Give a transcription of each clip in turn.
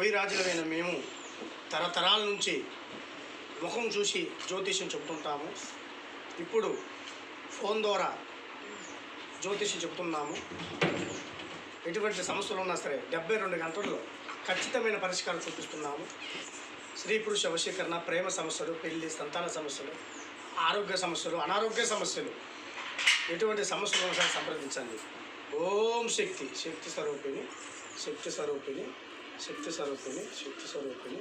కొయ్యి రాజులమైన మేము తరతరాల నుంచి ముఖం చూసి జ్యోతిష్యం చెబుతుంటాము. ఇప్పుడు ఫోన్ ద్వారా జ్యోతిష్యం చెబుతున్నాము. ఎటువంటి సమస్యలు ఉన్నా సరే డెబ్బై రెండు గంటల్లో ఖచ్చితమైన పరిష్కారం చూపిస్తున్నాము. స్త్రీ పురుష వశీకరణ ప్రేమ సమస్యలు పెళ్ళి సంతాన సమస్యలు ఆరోగ్య సమస్యలు అనారోగ్య సమస్యలు. ఎటువంటి సమస్యలు ఉన్నా సరే సంప్రదించండి. ఓం శక్తి శక్తి స్వరూపిణి శక్తి స్వరూపిణి. శక్తి స్వరూపిణి శక్తి స్వరూపిణి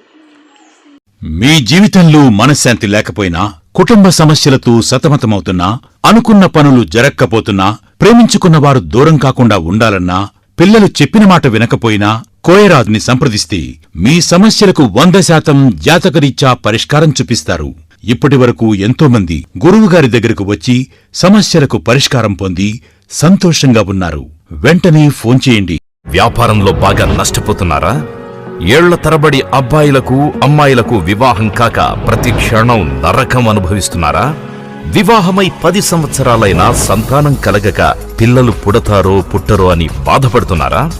మీ జీవితంలో మనశ్శాంతి లేకపోయినా కుటుంబ సమస్యలతో సతమతమవుతున్నా అనుకున్న పనులు జరక్కపోతున్నా ప్రేమించుకున్న వారు దూరం కాకుండా ఉండాలన్నా పిల్లలు చెప్పిన మాట వినకపోయినా కోయరాజుని సంప్రదిస్తే మీ సమస్యలకు వంద శాతం జాతకరీత్యా పరిష్కారం చూపిస్తారు. ఇప్పటివరకు ఎంతోమంది గురువుగారి దగ్గరకు వచ్చి సమస్యలకు పరిష్కారం పొంది సంతోషంగా ఉన్నారు. వెంటనే ఫోన్ చేయండి. వ్యాపారంలో బాగా నష్టపోతున్నారా? ఏళ్ళ తరబడి అబ్బాయిలకు అమ్మాయిలకు వివాహం కాక ప్రతి క్షణం నరకం అనుభవిస్తున్నారా? వివాహమై పది సంవత్సరాలైనా సంతానం కలగక పిల్లలు పుడతారో పుట్టరో అని బాధపడుతున్నారా?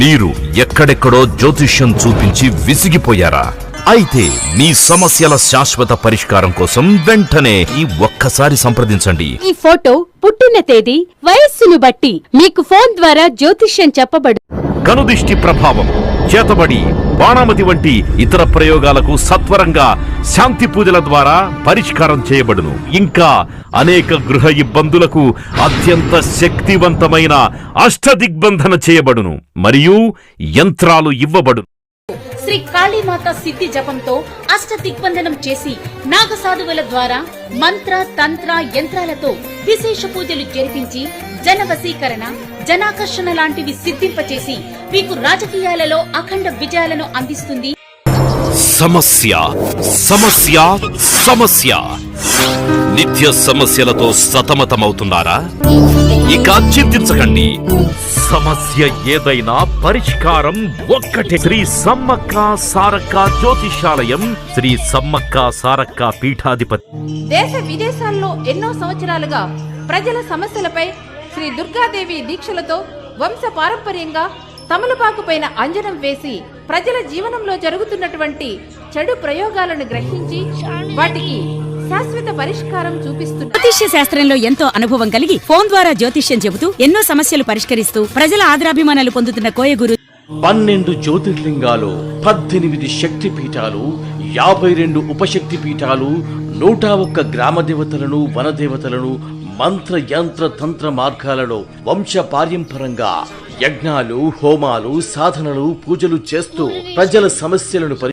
మీరు ఎక్కడెక్కడో జ్యోతిష్యం చూపించి విసిగిపోయారా? అయితే మీ సమస్యల శాశ్వత పరిష్కారం కోసం వెంటనే ఈ ఒక్కసారి సంప్రదించండి. ఈ ఫోటో పుట్టిన తేదీ వయస్సును బట్టి మీకు ఫోన్ ద్వారా జ్యోతిష్యం చెప్పబడు కనుదిష్టి ప్రభావం చేతబడి బాణామతి వంటి ఇతర ప్రయోగాలకు సత్వరంగా శాంతి పూజల ద్వారా పరిష్కారం చేయబడును. ఇంకా అనేక గృహ ఇబ్బందులకు అత్యంత శక్తివంతమైన అష్టదిగ్బంధన చేయబడును. మరియు యంత్రాలు ఇవ్వబడును. శ్రీ కాళీమాత సిద్ధి జపంతో అష్ట దిగ్బంధనం చేసి నాగసాధువుల ద్వారా మంత్ర తంత్ర యంత్రాలతో విశేష పూజలు జరిపించి జన వశీకరణ జనాకర్షణ లాంటివి సిద్ధింపచేసి మీకు రాజకీయాలలో అఖండ విజయాలను అందిస్తుంది సమస్య సమస్య సమస్య. నిత్య సమస్యలతో సతమతమవుతున్నారా? ఇక చింతించకండి. సమస్య ఏదైనా పరిష్కారం ఒక్కటే. శ్రీ సమ్మక్క సారక్క జ్యోతిషాలయం శ్రీ సమ్మక్క సారక్క పీఠాధిపతి. దేశ విదేశాల్లో ఎన్నో సంవత్సరాలుగా ప్రజల సమస్యలపై శ్రీ దుర్గాదేవి దీక్షలతో వంశ పారంపర్యంగా తమలపాకు పైన అంజనం వేసి ప్రజల జీవనంలో జరుగుతున్నటువంటి చెడు ప్రయోగాలను గ్రహించి వాటికి శాశ్వత పరిష్కారం చూపిస్తున్నారు జ్యోతిష్య శాస్త్రంలో ఎంతో అనుభవం కలిగి ఫోన్ ద్వారా జ్యోతిష్యం చెబుతూ ఎన్నో సమస్యలు పరిష్కరిస్తూ ప్రజల ఆదరాభిమానాలు పొందుతున్న కోయగురు పన్నెండు జ్యోతిర్లింగాలు పద్దెనిమిది శక్తి పీఠాలు యాభై రెండు ఉపశక్తి పీఠాలు నూట ఒక్క గ్రామ దేవతలను వనదేవతలను మంత్ర యంత్ర తంత్ర మార్గాలలో వంశ పార్యంపరంగా యజ్ఞాలు హోమాలు సాధనలు పూజలు చేస్తూ ప్రజల సమస్యలను